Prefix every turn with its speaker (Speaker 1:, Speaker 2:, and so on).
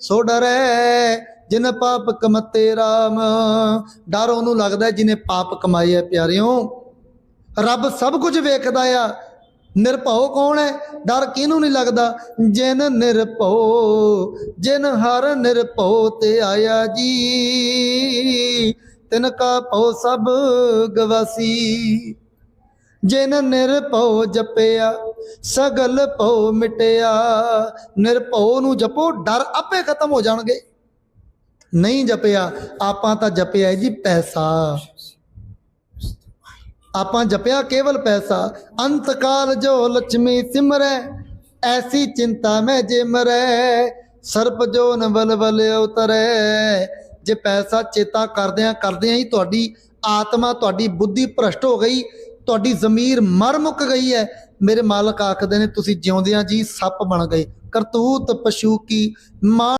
Speaker 1: ਸੋ ਡਰੈ, ਜਿਨ ਪਾਪ ਕਮਤੇ RAM ਡਰ ਉਹਨੂੰ ਲੱਗਦਾ ਹੈ ਜਿਹਨੇ ਪਾਪ ਕਮਾਏ ਆ ਪਿਆਰਿਓ। ਰੱਬ ਸਭ ਕੁਝ ਵੇਖਦਾ ਆ, ਨਿਰਭਉ ਕੌਣ ਹੈ? ਡਰ ਕਿਹਨੂੰ ਨਹੀਂ ਲੱਗਦਾ? ਜਿਨ ਨਿਰਭਉ, ਜਿਨ ਹਰ ਨਿਰਭਉ ਤੇ ਆਇਆ ਜੀ। ਤਿਨ ਕਾ ਭਉ ਸਭ ਗਵਾਸੀ। ਜਿਨ ਨਿਰਭਉ ਜਪਿਆ ਸਗਲ ਭਉ ਮਿਟਿਆ, ਨਿਰਭਉ ਨੂੰ ਜਪੋ, ਡਰ ਆਪੇ ਖਤਮ ਹੋ ਜਾਣਗੇ। ਨਹੀਂ ਜਪਿਆ, ਆਪਾਂ ਤਾਂ ਜਪਿਆ ਜੀ ਪੈਸਾ। ਆਪਾਂ ਜਪਿਆ ਕੇਵਲ ਪੈਸਾ। ਅੰਤ ਜੋ ਲక్ష్ਮੀ ਸਿਮਰੈ, ਐਸੀ ਚਿੰਤਾ ਮੈਂ ਜੇ ਮਰੈ, ਸਰਪ ਜੋ ਨਵਲਵਲ ਉਤਰੈ। ਜੇ ਪੈਸਾ ਚੇਤਾ ਕਰਦਿਆਂ ਕਰਦਿਆਂ ਹੀ ਤੁਹਾਡੀ ਆਤਮਾ, ਤੁਹਾਡੀ ਬੁੱਧੀ ਭ੍ਰਸ਼ਟ ਹੋ ਗਈ, ਤੁਹਾਡੀ ਜ਼ਮੀਰ ਮਰ ਮੁੱਕ ਗਈ ਹੈ ਮੇਰੇ ਮਾਲਕ ਆਖਦੇ ਨੇ ਤੁਸੀਂ ਜਿਉਂਦਿਆਂ ਜੀ ਸੱਪ ਬਣ ਗਏ। ਕਰਤੂਤ ਪਸ਼ੂ ਕੀ ਮਾਂ